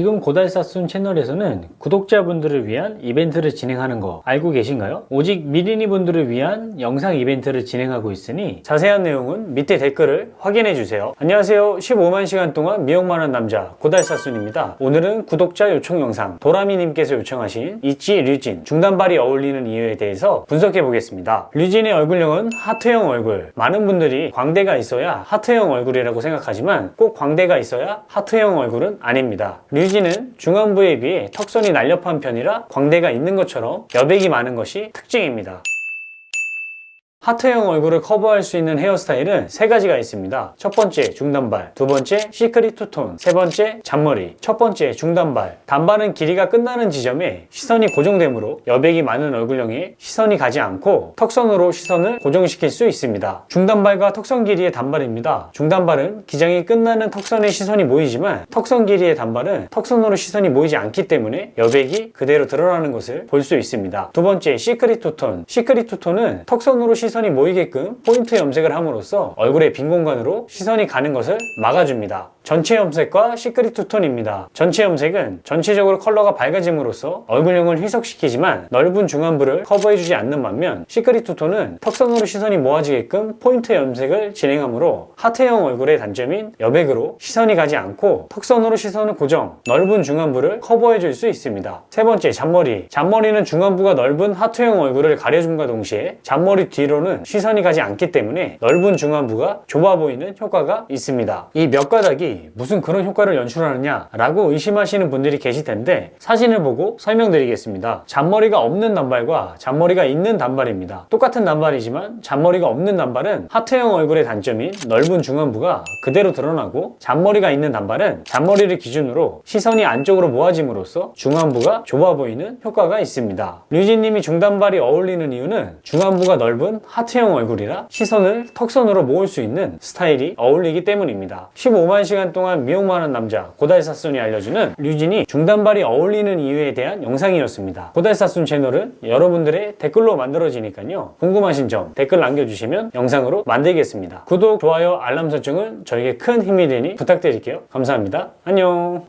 지금 고달사순 채널에서는 구독자분들을 위한 이벤트를 진행하는 거 알고 계신가요? 오직 미리니 분들을 위한 영상 이벤트를 진행하고 있으니 자세한 내용은 밑에 댓글을 확인해 주세요. 안녕하세요. 15만 시간 동안 미역만한 남자 고달사순입니다. 오늘은 구독자 요청 영상 도라미님께서 요청하신 이치 류진 중단발이 어울리는 이유에 대해서 분석해 보겠습니다. 류진의 얼굴형은 하트형 얼굴. 많은 분들이 광대가 있어야 하트형 얼굴이라고 생각하지만 꼭 광대가 있어야 하트형 얼굴은 아닙니다. 류진 은 중안부에 비해 턱선이 날렵한 편이라 광대가 있는 것처럼 여백이 많은 것이 특징입니다. 하트형 얼굴을 커버할 수 있는 헤어스타일은 세 가지가 있습니다. 첫 번째 중단발, 두 번째 시크릿 투톤, 세 번째 잔머리. 첫 번째 중단발. 단발은 길이가 끝나는 지점에 시선이 고정되므로 여백이 많은 얼굴형에 시선이 가지 않고 턱선으로 시선을 고정시킬 수 있습니다. 중단발과 턱선 길이의 단발입니다. 중단발은 기장이 끝나는 턱선에 시선이 모이지만 턱선 길이의 단발은 턱선으로 시선이 모이지 않기 때문에 여백이 그대로 드러나는 것을 볼 수 있습니다. 두 번째 시크릿 투톤. 시크릿 투톤은 턱선으로 시선 이 모이게끔 포인트 염색을 함으로써 얼굴의 빈 공간으로 시선이 가는 것을 막아줍니다. 전체 염색과 시크릿 투톤입니다. 전체 염색은 전체적으로 컬러가 밝아짐으로써 얼굴형을 희석시키지만 넓은 중안부를 커버해주지 않는 반면 시크릿 투톤은 턱선으로 시선이 모아지게끔 포인트 염색을 진행하므로 하트형 얼굴의 단점인 여백으로 시선이 가지 않고 턱선으로 시선을 고정, 넓은 중안부를 커버해줄 수 있습니다. 세 번째, 잔머리. 잔머리는 중안부가 넓은 하트형 얼굴을 가려줌과 동시에 잔머리 뒤로는 시선이 가지 않기 때문에 넓은 중안부가 좁아 보이는 효과가 있습니다. 이 몇 가닥이 무슨 그런 효과를 연출하느냐라고 의심하시는 분들이 계실 텐데 사진을 보고 설명드리겠습니다. 잔머리가 없는 단발과 잔머리가 있는 단발입니다. 똑같은 단발이지만 잔머리가 없는 단발은 하트형 얼굴의 단점인 넓은 중안부가 그대로 드러나고 잔머리가 있는 단발은 잔머리를 기준으로 시선이 안쪽으로 모아짐으로써 중안부가 좁아 보이는 효과가 있습니다. 류진님이 중단발이 어울리는 이유는 중안부가 넓은 하트형 얼굴이라 시선을 턱선으로 모을 수 있는 스타일이 어울리기 때문입니다. 15만 시간 동안 미용만한 남자 고달사순이 알려주는 류진이 중단발이 어울리는 이유에 대한 영상이었습니다. 고달사순 채널은 여러분들의 댓글로 만들어지니까요. 궁금하신 점 댓글 남겨주시면 영상으로 만들겠습니다. 구독, 좋아요, 알람 설정은 저에게 큰 힘이 되니 부탁드릴게요. 감사합니다. 안녕.